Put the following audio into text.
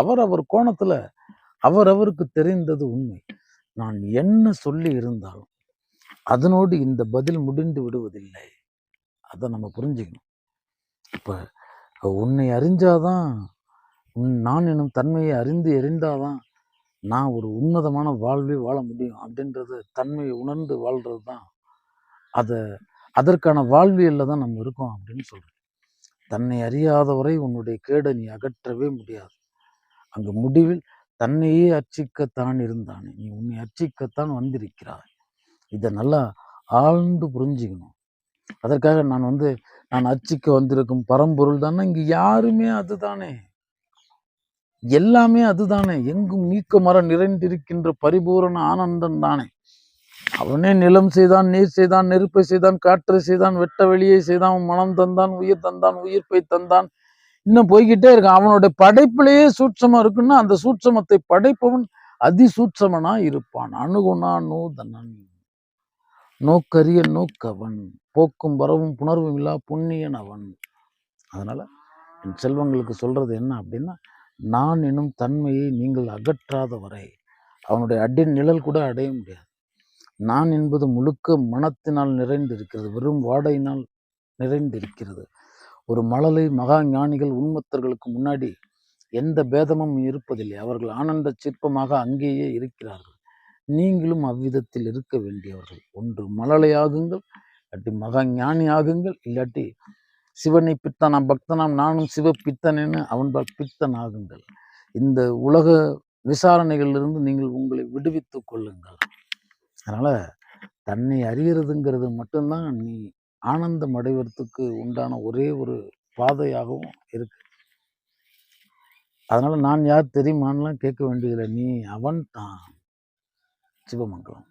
அவர் அவர் கோணத்துல அவரவருக்கு தெரிந்தது உண்மை. நான் என்ன சொல்லி இருந்தாலும் அதனோடு இந்த பதில் முடிந்து விடுவதில்லை. அதை நம்ம புரிஞ்சுக்கணும். இப்ப உன்னை அறிஞ்சாதான் உன் நான் எனும் தன்மையை அறிந்து எறிந்தாதான் நான் ஒரு உன்னதமான வாழ்வே வாழ முடியும் அப்படின்றது தன்மையை உணர்ந்து வாழ்றது தான் அதை அதற்கான வாழ்வியல்ல தான் நம்ம இருக்கோம் அப்படின்னு சொல்றேன். தன்னை அறியாதவரை உன்னுடைய கேடை நீ அகற்றவே முடியாது. அங்கு முடிவில் தன்னையே அர்ச்சிக்கத்தான் இருந்தானே. நீ உன்னை அர்ச்சிக்கத்தான் வந்திருக்கிறாய். இதை நல்லா ஆழ்ந்து புரிஞ்சுக்கணும். அதற்காக நான் வந்து நான் அர்ச்சிக்க வந்திருக்கும் பரம்பொருள் தானே இங்க யாருமே அதுதானே. எல்லாமே அதுதானே. எங்கும் நீக்க மரம் நிறைந்திருக்கின்ற பரிபூரண ஆனந்தம் தானே. அவனே நிலம் செய்தான் நீர் செய்தான் நெருப்பை செய்தான் காற்றை செய்தான் வெட்ட வெளியை செய்தான் மனம் தந்தான் உயிர் தந்தான் உயிர்ப்பை தந்தான் இன்னும் போய்கிட்டே இருக்கான் அவனுடைய படைப்பிலேயே சூட்சமம் இருக்குன்னா அந்த சூட்சமத்தை படைப்பவன் அதிசூட்சமனா இருப்பான். அணுகுணா நூதனன். நோக்கரிய நோக்கவன். போக்கும் வரவும் புணர்வும் இல்லா புண்ணியன் அவன். அதனால என் செல்வங்களுக்கு சொல்றது என்ன அப்படின்னா நான் எனும் தன்மையை நீங்கள் அகற்றாத வரை அவனுடைய அடி நிழல் கூட அடைய முடியாது. நான் என்பது முழுக்க மனத்தினால் நிறைந்திருக்கிறது. வெறும் வாடையினால் நிறைந்திருக்கிறது. ஒரு மழலை மகா ஞானிகள் உண்மத்தர்களுக்கு முன்னாடி எந்த பேதமும் இருப்பதில்லை. அவர்கள் ஆனந்த சிற்பமாக அங்கேயே இருக்கிறார்கள். நீங்களும் அவ்விதத்தில் இருக்க வேண்டியவர்கள். ஒன்று மழலையாகுங்கள் இல்லாட்டி மகா ஞானி ஆகுங்கள் இல்லாட்டி சிவனை பித்தனாம் பக்தனாம் நானும் சிவ பித்தனேன்னு அவன்பால் பித்தன் ஆகுங்கள். இந்த உலக விசாரணைகளிலிருந்து நீங்கள் உங்களை விடுவித்துக் கொள்ளுங்கள். அதனால் தன்னை அறிகிறதுங்கிறது மட்டும்தான் நீ ஆனந்தம் அடைவதற்கு உண்டான ஒரே ஒரு பாதையாகவும் இருக்கு. அதனால் நான் யார் தெரியுமான்லாம் கேட்க வேண்டியதில்லை. நீ அவன் தான் சிவமங்கலம்.